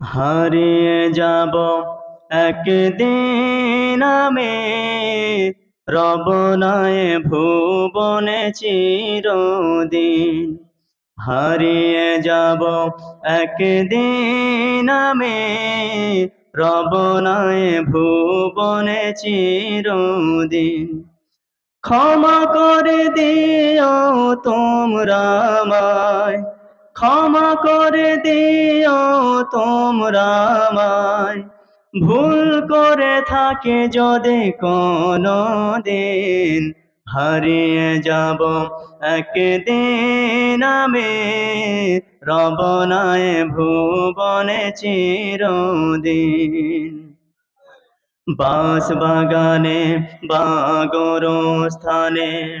হারিয়ে যাব একদিন আমি। রবনায় ভুবনে চিরদিন। হারিয়ে যাব একদিন আমি। রবনায় ভুবনে চিরদিন। ক্ষমা করে দিও তোমরা আমায়। ক্ষমা করে দিও তোমরা আমায়। ভুল করে থাকে যদি কোনো দিন হারিয়ে যাব একদিন আমি। রবনায় ভুবনে চিরদিন। বাঁশ বাগানে বাগর স্থানে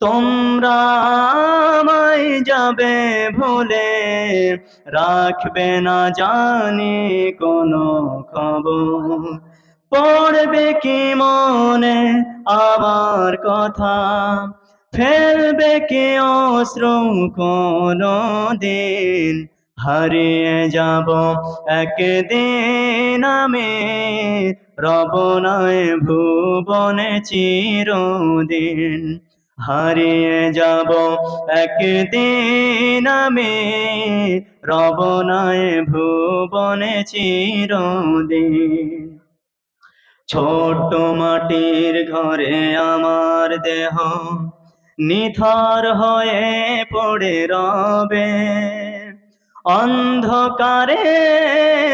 তোমরা আমায় যাবে ভুলে রাখবে না জানি কোনো খবর। পড়বে কি মনে আমার কথা? ফেলবে কি অশ্রু কোনো দিন? হারিয়ে যাব একদিন আমি রবনায় ভুবনে চিরদিন। হারিয়ে যাব একদিন আমি। রবনায় ভুবনে চিরদিন। ছোট্ট মাটির ঘরে আমার দেহ নিথর হয়ে পড়ে রবে। অন্ধকারে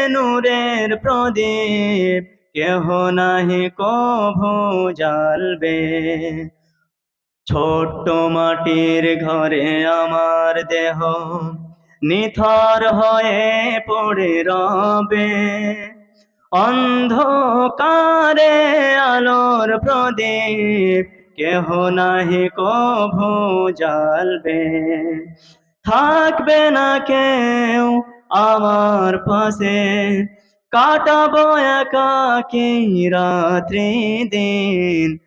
নূরের প্রদীপ কেহ নাহি কভু জ্বালবে। ছোট্ট মাটির ঘরে আমার দেহ নিথর হয়ে পড়ে রবে। অন্ধকারে আলোর প্রদীপ, কেহ নাহি কভু জ্বালবে। থাকবে না কেউ আমার পাশে, কাটাবো একাকি রাত্রি দিন